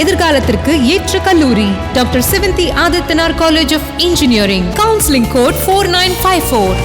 எதிர்காலத்திற்கு ஏற்ற கல்லூரி. Doctor Sevanthi Adithanar college of engineering counselling code four nine five four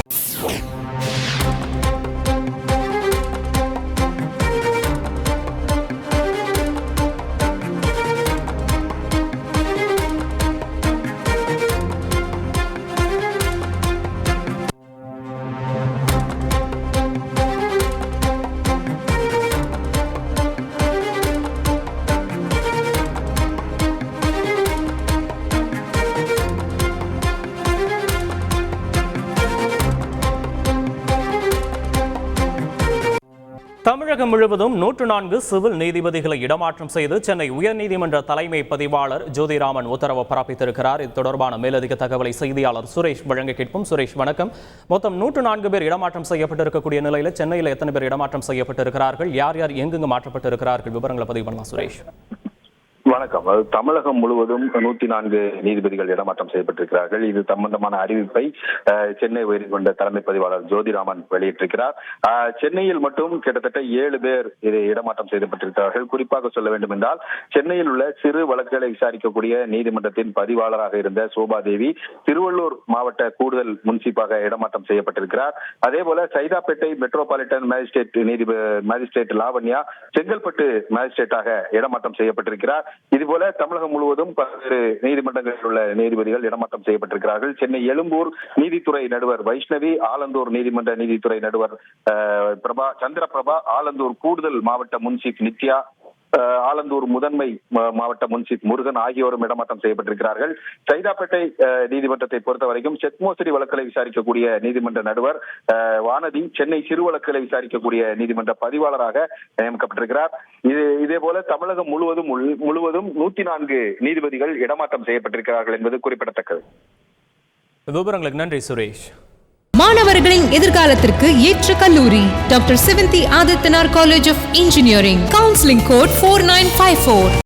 தமிழகம் முழுவதும் நூற்று நான்கு சிவில் நீதிபதிகளை இடமாற்றம் செய்து சென்னை உயர்நீதிமன்ற தலைமை பதிவாளர் ஜோதிராமன் உத்தரவு பிறப்பித்திருக்கிறார். இது தொடர்பான மேலதிக தகவலை செய்தியாளர் சுரேஷ் வழங்க கேட்போம். சுரேஷ் வணக்கம். மொத்தம் நூற்று நான்கு பேர் இடமாற்றம் செய்யப்பட்டிருக்கக்கூடிய நிலையில் சென்னையில் எத்தனை பேர் இடமாற்றம் செய்யப்பட்டிருக்கிறார்கள்? யார் யார் எங்கெங்கு மாற்றப்பட்டிருக்கிறார்கள்? விவரங்களை பதிவு பண்ணலாம் சுரேஷ். வணக்கம். அது தமிழகம் முழுவதும் நூத்தி நான்கு நீதிபதிகள் இடமாற்றம் செய்யப்பட்டிருக்கிறார்கள். இது சம்பந்தமான அறிவிப்பை சென்னை சென்னை உயர்நீதிமன்ற தலைமை பதிவாளர் ஜோதிராமன் வெளியிட்டிருக்கிறார். சென்னையில் மட்டும் கிட்டத்தட்ட ஏழு பேர் இது இடமாற்றம் செய்யப்பட்டிருக்கிறார்கள். குறிப்பாக சொல்ல வேண்டும் என்றால் சென்னையில் உள்ள சிறு வழக்குகளை விசாரிக்கக்கூடிய நீதிமன்றத்தின் பதிவாளராக இருந்த சோபாதேவி திருவள்ளூர் மாவட்ட கூடுதல் முன்சிப்பாக இடமாற்றம் செய்யப்பட்டிருக்கிறார். அதே போல சைதாப்பேட்டை மெட்ரோபாலிட்டன் மேஜிஸ்ட்ரேட் நீதிபதி மேஜிஸ்ட்ரேட் லாவண்யா செங்கல்பட்டு மேஜிஸ்ட்ரேட்டாக இடமாற்றம் செய்யப்பட்டிருக்கிறார். இதுபோல தமிழகம் முழுவதும் பல்வேறு நீதிமன்றங்களில் உள்ள நீதிபதிகள் இடமாற்றம் செய்யப்பட்டிருக்கிறார்கள். சென்னை எழும்பூர் நீதித்துறை நடுவர் வைஷ்ணவி ஆலந்தூர் நீதிமன்ற நீதித்துறை நடுவர் பிரபா சந்திரபிரபா ஆலந்தூர் கூடுதல் மாவட்ட முன்சீப் நித்யா ஆலந்தூர் முதன்மை மாவட்ட முன்சித் முருகன் ஆகியோரும் இடமாற்றம் செய்யப்பட்டிருக்கிறார்கள். சைதாப்பேட்டை நீதிமன்றத்தை பொறுத்த வரைக்கும் செக் மோசடி வழக்குகளை விசாரிக்கக்கூடிய நீதிமன்ற நடுவர் வானதி சென்னை சிறு வழக்குகளை விசாரிக்கக்கூடிய நீதிமன்ற பதிவாளராக நியமிக்கப்பட்டிருக்கிறார். இது இதே போல தமிழகம் முழுவதும் முழுவதும் நூத்தி நான்கு நீதிபதிகள் இடமாற்றம் செய்யப்பட்டிருக்கிறார்கள் என்பது குறிப்பிடத்தக்கது. விவரங்களுக்கு நன்றி சுரேஷ். மாணவர்களின் எதிர்காலத்திற்கு ஏற்ற கல்லூரி. Doctor Sevanthi Adithanar college of engineering. Counselling code four nine five four.